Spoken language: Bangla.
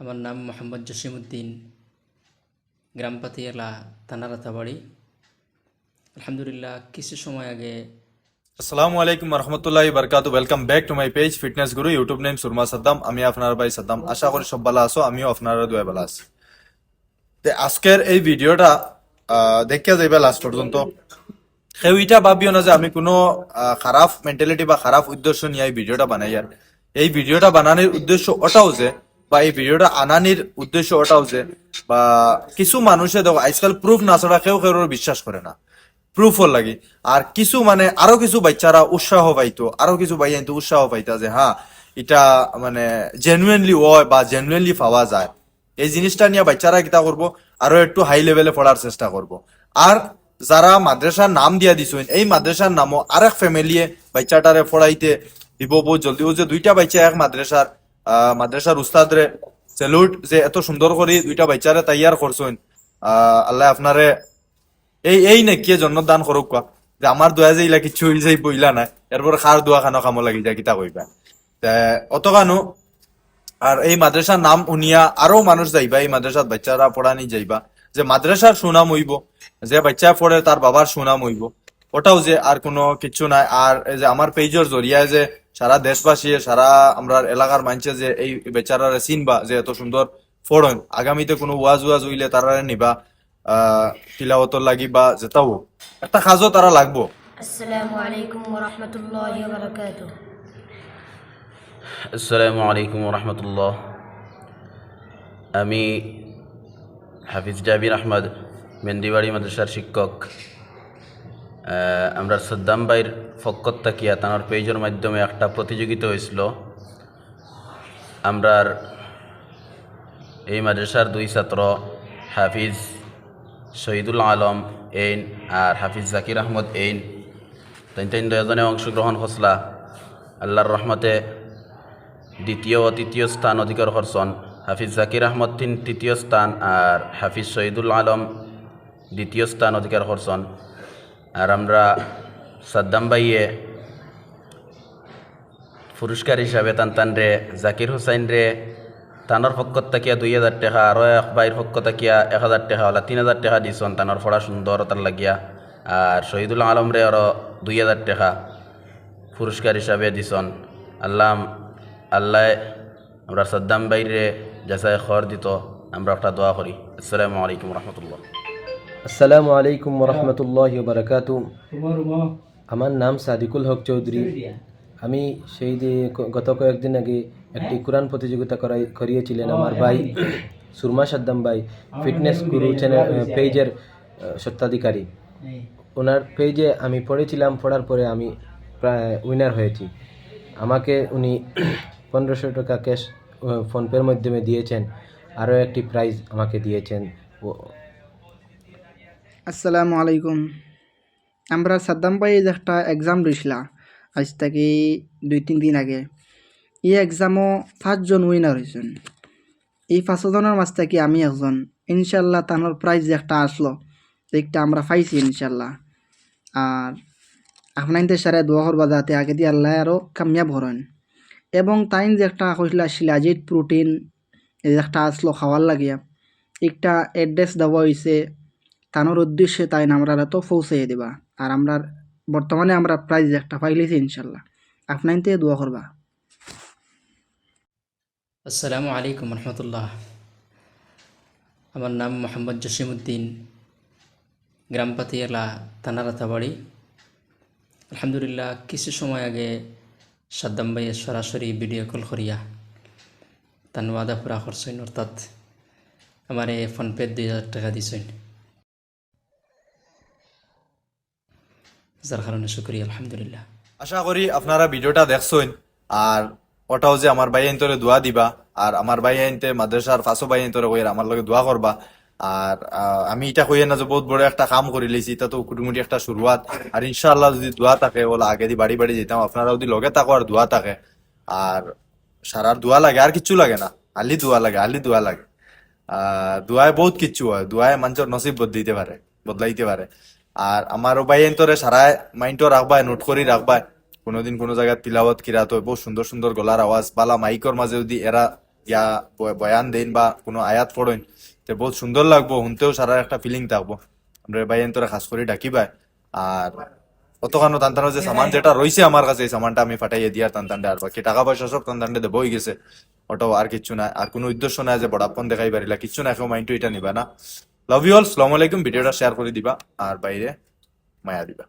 আমার নাম মোহাম্মদ জসিমউদ্দিন, গ্রাম পাতিয়ালা, থানা আলহামদুলিল্লাহ, কিছু সময় আগে আসসালামু আলাইকুম রহমতুল্লাহ বরকাত welcome back to my page fitness guru YouTube name Surma Saddam আমি আপনার ভাই সাদ্দাম। আশা করি সব ভালো আছো, আমিও আপনার দুয়ে ভালো আছি। তে আজকের এই ভিডিওটা দেখিয়া যাইবা লাস্ট পর্যন্ত। কেউ ইটা ভাবিও না যে আমি কোনো খারাপ মেন্টালিটি বা খারাপ উদ্দেশ্য নিয়ে এই ভিডিওটা বানাই আর। এই ভিডিওটা বানানোর উদ্দেশ্য ওটাও যে বা এই ভিডিওটা আনানির উদ্দেশ্য ওটাও যে, বা কিছু মানুষে দেখো আজকাল প্রুফ না ছাড়া কেউ কেউ বিশ্বাস করে না। প্রুফর লাগি। আর কিছু মানে আরও কিছু বাচ্চারা উৎসাহ পাইতো আরও কিছু ভাই কিন্তু উৎসাহ পাইতা যে হ্যাঁ এটা মানে জেনুইনলি হয় বা জেনুইনলি পাওয়া যায়। এই জিনিসটা নিয়ে বাচ্চারা কিতা করব আরও একটু হাই লেভেলে পড়ার চেষ্টা করব আর যারা মাদ্রাসার নাম দিয়া দিছেন এই মাদ্রাসার নামও আরেক ফ্যামিলিয়ে বাচ্চাটারে পড়াইতে দিব বহুত জলদি। ও যে দুইটা বাচ্চা এক মাদ্রাসার মাদ্রাসার উস্তাদরে সেলুট যে এত সুন্দর করে দুইটা বাচ্চারে তৈয়ার করছেন। আল্লাহ আপনারে এই এই নে কে জন্ম দান করুক কোৱা। যে আমার দোয়া যে ইলা কিছু হইল যাই বইলা না এরপর খার দোয়া খানো কামো লাগি যায় কিতা কইবা অত কানো আর এই মাদ্রাসার নাম উনিয়া আরও মানুষ যাইবা, এই মাদ্রাসার বাচ্চারা পড়ানি যাইবা। যে মাদ্রাসার সুনাম হইব, যে বাচ্চা পড়ে তার বাবার সুনাম হইব। ওটাও যে আর কোনো কিছু নাই আর যে আমার পেজের জরিয়ায় যে সারা দেশবাসী সারা আমরা এলাকার মানছে যে এই বেচারারে চিনবা যে এত সুন্দর ফোড়ন আগামীতে কোনো ওয়াজ ওয়াজ উইলে তারা নিবা তিলাওয়াত লাগি বা যেতাও একটা কাজও তারা লাগবো। আসসালামু আলাইকুম ওয়া রাহমাতুল্লাহি ওয়া বারাকাতুহু আসসালামু আলাইকুম ওয়া রাহমাতুল্লাহ আমি হাফিজ জাবির আহমদ মেন্দিবাড়ি মাদ্রাসার শিক্ষক। আমরা সদ্দাম ভাইয়ের ফক্কত তাকিয়া তানোর পেজের মাধ্যমে একটা প্রতিযোগিতা হয়েছিল। আমরার এই মাদ্রাসার দুই ছাত্র, হাফিজ শহীদুল আলম এইন আর হাফিজ জাকির আহমদ এইন তাই তাই দুজনে অংশগ্রহণ করছিলা আল্লাহর রহমতে দ্বিতীয় ও তৃতীয় স্থান অধিকার করছেন হাফিজ জাকির আহমদ তিন, তৃতীয় স্থান আর হাফিজ শহীদুল আলম দ্বিতীয় স্থান অধিকার করছেন। আর আমরা সাদ্দাম ভাইয়ে পুরস্কার হিসাবে তান তান রে, জাকির হুসাইন রে, তানোর পক্ষ তাকিয়া দুই হাজার টাকা, আরও এক বাইর পক্ষ তাকিয়া এক হাজার টাকা ওলা তিন হাজার টাকা দিছন তানোর পড়া সুন্দরতার লাগিয়া। আর শহীদুল আলম রে আরও দুই হাজার টাকা পুরস্কার হিসাবে দিছন। আল্লাহ আল্লাহ, আমরা সাদ্দাম বাইরে যাচাই খর দিত, আমরা একটা দোয়া করি। আসসালামু আলাইকুম রহমতুল্লাহ। আসসালামু আলাইকুম রহমতুল্লাহ বারকাতু আমার নাম সাদিকুল হক চৌধুরী। আমি সেই যে ক- গত কয়েকদিন আগে একটি কোরআন প্রতিযোগিতা করাই করিয়েছিলেন আমার ভাই সুরমা সাদ্দাম ভাই ফিটনেস গুরু চ্যানেল পেজের আহ, স্বত্বাধিকারী। ওনার পেজে আমি পড়েছিলাম পড়ার পরে আমি প্রায় উইনার হয়েছি। আমাকে উনি পনেরোশো টাকা ক্যাশ ফোনপের মাধ্যমে দিয়েছেন। আরও একটি প্রাইজ আমাকে দিয়েছেন। ও- আসসালামু আলাইকুম। আমরা সাদ্দাম যে একটা এক্সাম দিছিলা, আজ থেকে দুই তিন দিন আগে। এই এক্সামও পাঁচজন উইনার হয়েছেন এই পাঁচজনের মাঝ থেকে আমি একজন। ইনশাল্লাহ তানোর প্রাইজ একটা আসলো একটা আমরা পাইছি ইনশাল্লাহ আর আপনাদের সারে দোয়া করবা যাতে আগে দিয়ে আল্লাহ আরও কামিয়াব হরেন এবং তাইন যে একটা কইলা শিলাজিত প্রোটিন একটা আসলো খাওয়ার লাগিয়া একটা অ্যাড্রেস দেওয়া হয়েছে তানোর উদ্দেশ্যে তাই আমরা তো পৌঁছে দিবা। আর আমরা বর্তমানে আমরা প্রাইজ একটা পাইলেছি ইনশাল্লাহ আপনার থেকে দোয়া করবা। আসসালামু আলাইকুম রহমতুল্লাহ। আমার নাম মোহাম্মদ জসিমউদ্দিন, গ্রাম পাতিয়ালা থানা রাতাবাড়ি আলহামদুলিল্লাহ, কিছু সময় আগে সাদ্দাম ভাইয়ের সরাসরি ভিডিও কল করিয়া তান ওয়াদা পুরা করছেন, অর্থাৎ আমার এই ফোনপে দুই হাজার টাকা দিছেন। যার কারণে শুক্রিয়া, আলহামদুলিল্লাহ। আশা করি আপনারা ভিডিওটা দেখছেন। আর ওটাও যে আমার ভাই আইনতরে দোয়া দিবা, আর আমার ভাই আইনতে মাদ্রাসার ফাঁসো ভাই আইনতরে কইরা আমার লগে দোয়া করবা। আর আমি এটা কইয়া না যে বহুত বড় একটা কাম করে লিছি, এটা তো কুটুমুটি একটা শুরুয়াত। আর ইনশাআল্লাহ যদি দোয়া থাকে, ওলা আগে দি বাড়ি বাড়ি যেতাম আপনারা যদি লগে থাকো আর দোয়া থাকে। আর সারার দোয়া লাগে, আর কিচ্ছু লাগে না। আলি দোয়া লাগে আলি দোয়া লাগে। আহ, দোয়ায় বহুত কিচ্ছু হয়, দোয়ায় মানুষের নসিব বদলাইতে পারে বদলাইতে পারে। আর আমার ভাই এন্তরে সারায় মাইন্ডও রাখবায় নোট করি রাখবায় কোনোদিন কোনো জায়গায় তিলাওয়াত কিরাত বহুত সুন্দর সুন্দর গলার আওয়াজ বালা মাইকর মাঝে যদি এরা ইয়া বয়ান দেন বা কোনো আয়াত পড়েন তে বহুত সুন্দর লাগবো, শুনতেও সারা একটা ফিলিং থাকব। আমরা ভাই তোরা খাস করে ডাকিবাই আর অতখানো তান্তানোর যে সামান যেটা রয়েছে আমার কাছে, এই সামানটা আমি ফাটাইয়ে দিয়ার তান্তানটা আর বাকি টাকা পয়সা সব তান্তানটা দেবই গেছে। ওটাও আর কিচ্ছু নাই আর কোনো উদ্দেশ্য নাই যে বড়াপন দেখাই পারিলা কিচ্ছু নাই কেউ মাইন্ডটো এটা নিবা না লাভ ইউ অল সালাম আলাইকুম ভিডিওটা শেয়ার করে দিবা। আর বাইরে মায়া দিবা।